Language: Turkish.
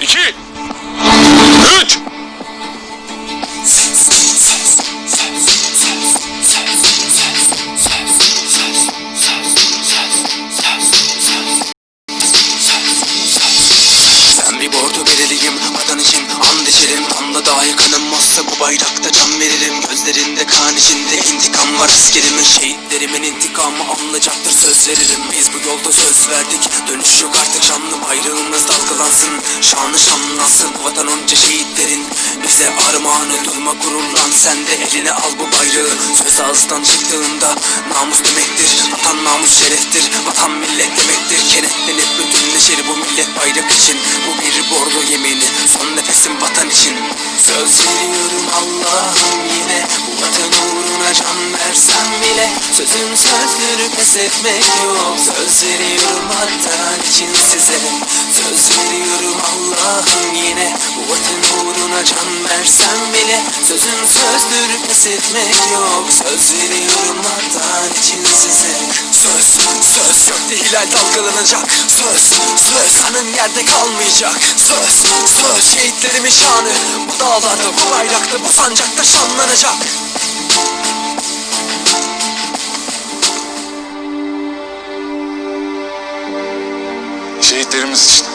iki, üç. Ben bir bordo bereliyim vatan için and içerim. Tam da daha yakınınmazsa bu bayrakta can veririm Gözlerinde kan içinde intikam var askerimin Şehitlerimin intikamı anlayacaktır söz veririm. Biz bu yolda söz verdik dönüş yok artık şanlı bayrağımız dalgalansın Şanı şanlansın. Vatan onca şehitlerin Bize armağanı. Durma gururlan sen de eline al bu bayrağı. Söz ağızdan çıktığında namus demektir Vatan namus şereftir. Vatan millet demektir Kenetlenip bütünleşir bu millet bayrak için. Bu bir bordo yemini son nefesim vatan için. Söz veriyorum vatan can versem bile Sözün sözdür pes etmek yok. Söz veriyorum vatan için size. Söz veriyorum Allah'ım yine. Bu vatan uğruna can versem bile Sözün sözdür pes etmek yok. Söz veriyorum vatan için size. Söz, söz gökte hilal dalgalanacak. Söz, söz kanın yerde kalmayacak. Söz, söz şehitlerimin şanı. Bu dağlarda, bu bayrakta, bu sancakta şanlanacak Şehitlerimiz için.